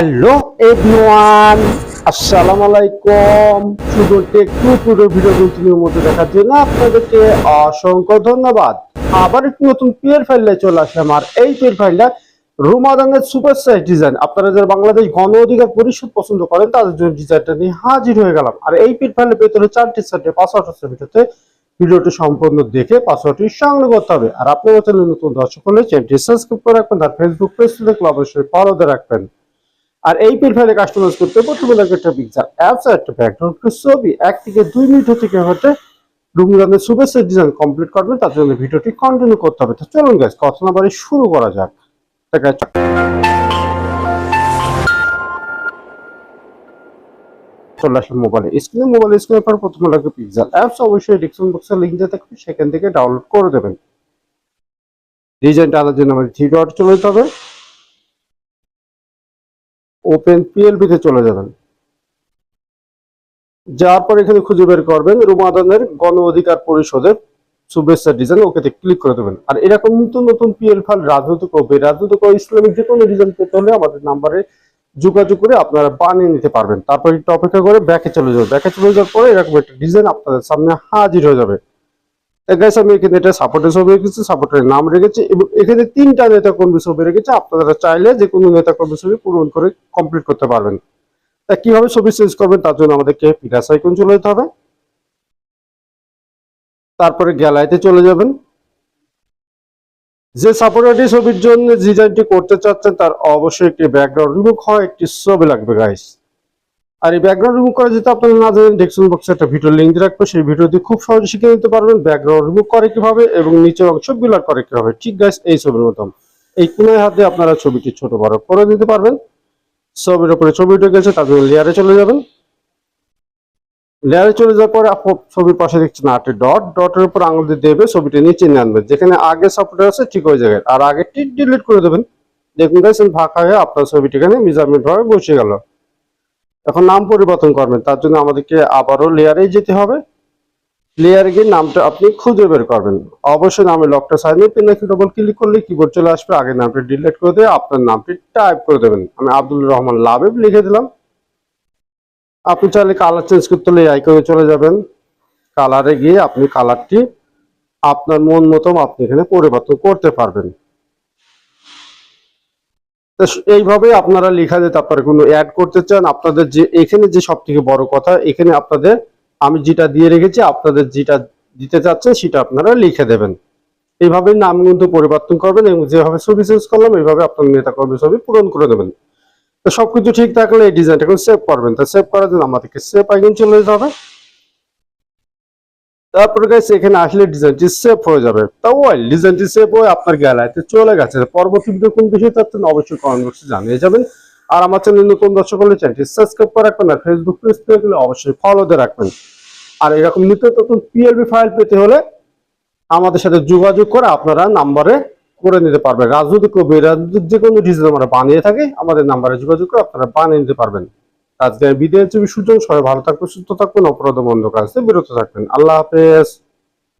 Hello everyone, আসসালামু আলাইকুম। শুধু একটু পুরো ভিডিও কন্টিনিউর মধ্যে দেখার জন্য আপনাদেরকে অসংখ্য ধন্যবাদ। আবার একটু নতুন পিয়ার ফাইলে চলে আসে আমার এই পিয়ার ফাইলটা রুমাদানের সুপার সাইজ ডিজাইন। আপনারা যারা বাংলাদেশ গণ অধিকার পরিষদ পছন্দ করেন, তাদের জন্য ডিজাইনটা নিয়ে হাজির হয়ে গেলাম। আর এই পিয়ার ফাইলের ভেতরে চারটি সেটে পাসওয়ার্ড আছে ভিডিওতে ভিডিওটি সম্পূর্ণ দেখে পাসওয়ার্ডটি সংগ্রহ করতে হবে। আর আপনারা চ্যানেল নতুন দর্শক হলে চ্যানেলটি সাবস্ক্রাইব করে রাখবেন, আর ফেসবুক পেজ দেখলে অবশ্যই ফলোতে রাখবেন। আর এই প্রোফাইলে কাস্টমাইজ করতে প্রথমে লাগবে একটা পিকচার অ্যাপস আর একটা ব্যাকগ্রাউন্ড ছবি, এক থেকে দুই মিনিট থেকে হচ্ছে রুমগানের শুভেচ্ছা ডিজাইন কমপ্লিট করবেন, তার জন্য ভিডিওটি কন্টিনিউ করতে হবে। তো চলুন গাইস কথা না বাড়ি শুরু করা যাক। চলে। আসলাম মোবাইলে পর অ্যাপস অবশ্যই সেখান থেকে ডাউনলোড করে দেবেন। ডিজাইনটা আলাদা জন্য আমাদের থ্রি ডট চলে যেতে হবে ওপেন পিএলবি তে চলে যাবেন। যাওয়ার পর এখানে খুঁজে বের করবেন রুমাদানের গণ অধিকার পরিষদের শুভেচ্ছা ডিজাইন ওকেতে ক্লিক করে দেবেন। আর এরকম নতুন নতুন পিএল ফাইল রাজনৈতিক ও বেরাজনৈতিক ও ইসলামিক যে কোনো ডিজাইন পেতে হলে আমাদের নাম্বারে যোগাযোগ করে আপনারা বানিয়ে নিতে পারবেন। তারপর একটু অপেক্ষা করে ব্যাকে চলে যাবে। ব্যাকে চলে যাওয়ার পরে এরকম একটা ডিজাইন আপনাদের সামনে হাজির হয়ে যাবে। গাইস আমি এখানে এটা সাপোর্টের ছবি রেখেছি সাপোর্টের নাম রেখেছি এবং এখানে তিনটা নেতা কর্মী ছবি রেখেছি। আপনারা চাইলে যে কোনো নেতা কর্মী ছবি পূরণ করে কমপ্লিট করতে পারবেন। তা কীভাবে ছবি চেঞ্জ করবেন তার জন্য আমাদেরকে পিটাস আইকন চলে যেতে হবে। তারপরে গ্যালারিতে চলে যাবেন। যে সাপোর্টারটি ছবির জন্য ডিজাইনটি করতে চাচ্ছেন তার অবশ্যই একটি ব্যাকগ্রাউন্ড রিমুভ হয়, একটি ছবি লাগবে গাইস আর এই ব্যাকগ্রাউন্ড রিমুভ করা যেতে আপনারা না জানেন ডেসক্রিপশন বক্সে একটা ভিডিও লিংক রাখব। সেই ভিডিওটি খুব সহজে শিখে নিতে পারবেন। ব্যাকগ্রাউন্ড রিমুভ করে কীভাবে এবং নিচের অংশ বিলার করে কীভাবে। ঠিক গাইস এই ছবির মতন। এই কোনায় হাতে আপনারা ছবিটি ছোট বড় করে দিতে পারবেন। ছবির উপরে ছবি উঠে গেছে তারপর লেয়ারে চলে যাবেন। লেয়ারে চলে যাওয়ার পরে ছবির পাশে দেখছেন আটটি ডট ডটের উপর আঙুল দিয়ে দেবে, ছবিটি নিচে নিয়ে আনবেন যেখানে আগে সফটওয়্যার আছে, ঠিক ওই জায়গায়। আর আগে টি ডিলিট করে দেবেন। দেখুন গাইস ফাঁকা হয়ে আপনার ছবিটি এখানে মেজারমেন্ট ভাবে বসে গেল এখন নাম পরিবর্তন করবেন, তার জন্য আমাদেরকে আবারও লেয়ারে যেতে হবে। লেয়ারে গিয়ে নামটা আপনি খুঁজে বের করবেন। অবশ্যই নামে লকটা সাইনে পেন রেখে ডবল ক্লিক করলে কিবোর্ড চলে আসবে। আগে নামটি ডিলিট করে দিয়ে আপনার নামটি টাইপ করে দেবেন। আমি আব্দুল রহমান লাভেব লিখে দিলাম। আপনি চাইলে কালার চেঞ্জ করতে হলে এই আইকনে চলে যাবেন। কালারে গিয়ে আপনি কালারটি আপনার মন মতো আপনি এখানে পরিবর্তন করতে পারবেন। তো এইভাবে আপনারা লেখা যেতে আপনারা কোনো অ্যাড করতে চান, আপনাদের যে, এখানে যে সব থেকে বড় কথা, এখানে আপনাদের, আমি যেটা দিয়ে রেখেছি, আপনাদের যেটা দিতে চাচ্ছেন, সেটা আপনারা লিখে দেবেন। এইভাবে নাম কিন্তু পরিবর্তন করবেন এবং যেভাবে ছবি চেঞ্জ করলাম, এইভাবে আপনার নেতা কর্মী ছবি পূরণ করে দেবেন। তো সবকিছু ঠিক থাকলে এই ডিজাইনটা এখন সেভ করবেন। তো সেভ করার জন্য আমাদেরকে সেভ আইকন চলে যেতে হবে। তারপরে গাইস এখানে আসলে ডিজাইনটি সেভ হয়ে যাবে। তা ওই ডিজাইনটি সেভ হয়ে আপনার গ্যালারিতে চলে গেছে। পরবর্তী ভিডিও কোন বিষয়ে তার জন্য অবশ্যই কমেন্ট বক্সে জানিয়ে যাবেন। আর আমার চ্যানেল নতুন দর্শক হলে চ্যানেলটি সাবস্ক্রাইব করে রাখবেন আর ফেসবুক পেজ থেকে গেলে অবশ্যই ফলো দিয়ে রাখবেন। আর এরকম নিত্য নতুন পিএলবি ফাইল পেতে হলে আমাদের সাথে যোগাযোগ করে আপনারা নাম্বারে করে নিতে পারবেন। রাজনৈতিক ও বেরাজনৈতিক যে কোনো ডিজাইন আমরা বানিয়ে থাকি, আমাদের নাম্বারে যোগাযোগ করে আপনারা বানিয়ে নিতে পারবেন। আজকে বিদায় হচ্ছে সুযোগ সবাই ভালো থাকবেন, সুস্থ থাকবেন, অপরাধ বন্ধ কাজ বিরত থাকবেন। আল্লাহ হাফেজ।